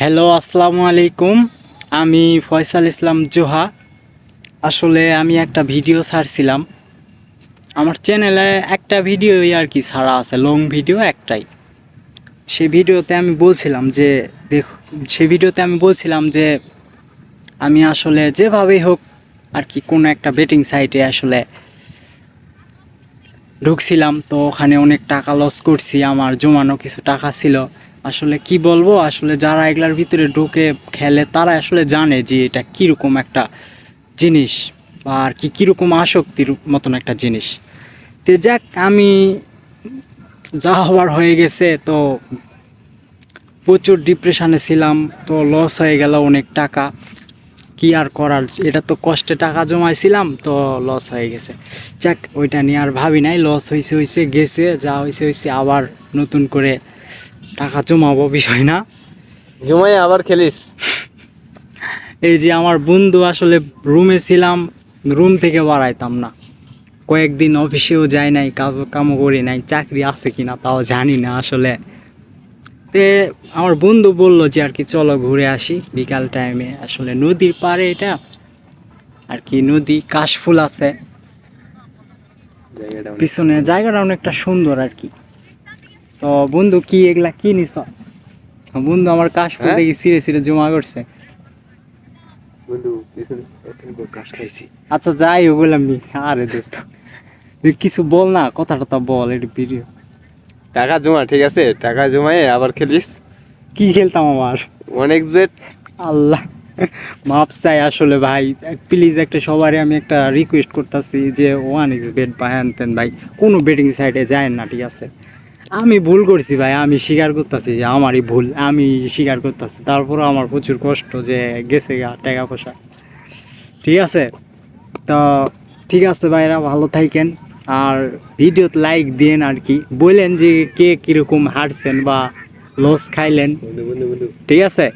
Hello আসসালামু আলাইকুম। আমি ফয়সাল ইসলাম জোহা। আসলে আমি একটা ভিডিও ছাড়ছিলাম। আমার চ্যানেলে একটা ভিডিওই আর কি ছাড়া আছে লং ভিডিও একটাই। সে ভিডিওতে আমি বলছিলাম যে, দেখ, সে ভিডিওতে আমি বলছিলাম যে, আমি আসলে যেভাবেই হোক আর কি কোনো একটা বেটিং সাইটে আসলে ঢুকছিলাম। তো ওখানে অনেক টাকা লস করছি, আমার জমানো কিছু টাকা ছিল। আসলে কি বলব? আসলে যারা এগুলার ভিতরে ঢুকে খেলে তারা আসলে জানে যে এটা কীরকম একটা জিনিস আর কি কীরকম আসক্তির মতন একটা জিনিস। তো যাক, আমি যা হওয়ার হয়ে গেছে তো প্রচুর ডিপ্রেশানে ছিলাম, তো লস হয়ে গেল অনেক টাকা। কি আর করার? এটা তো কষ্টে টাকা জমাইছিলাম, তো লস হয়ে গেছে। যাক, ওইটা নিয়ে আর ভাবি নাই। লস হয়েছে হয়েছে গেছে, যা হয়েছে হয়েছে আবার নতুন করে টাকা জমাবো বিষয় না। জমাই আবার খেলিস? এই যে আমার বন্ধু আসলে রুমে ছিলাম রুম থেকে বাড়াইতাম না। কয়েকদিন অফিসেও যাই নাই কাজ কামও করি নাই চাকরি আছে কিনা তাও জানি না আসলে। তে আমার বন্ধু বলল যে আর কি চলো ঘুরে আসি বিকাল টাইমে আসলে নদীর পাড়ে এটা আর কি নদী কাশফুল আছে। পিছনে জায়গাটা অনেকটা সুন্দর আর কি। তো বন্ধু কি এগুলা কি নিস বন্ধু আমার কাশফুল হ্যাঁ? দেখি সিরে সিরে জমা করছে। আচ্ছা যাই হোক বললাম নি। আরে দোস্ত কিছু বল না কথা টথা বল একটু ভিডিও। টাকা জমা ঠিক আছে? টাকা জমায়ে আবার খেলিস। কি খেলতাম আমার অনেক বেট আল্লাহ মাপ চাই আসলে ভাই। প্লিজ একটা সবারই আমি একটা রিকোয়েস্ট করতেছি যে ওয়ান এক্স বেড বা হ্যান ত্যান ভাই। কোনো বেটিং সাইডে যায় না ঠিক আছে? আমি ভুল করছি ভাই আমি স্বীকার করতেছি যে আমারই ভুল আমি স্বীকার করতেছি। তারপরে আমার প্রচুর কষ্ট যে গেছে গা টাকা পয়সা। ঠিক আছে? তো ঠিক আছে ভাইরা ভালো থাকেন। আর ভিডিওতে লাইক দিন আর কি। বললেন যে কে কীরকম হারছেন বা লস খাইলেন। ঠিক আছে?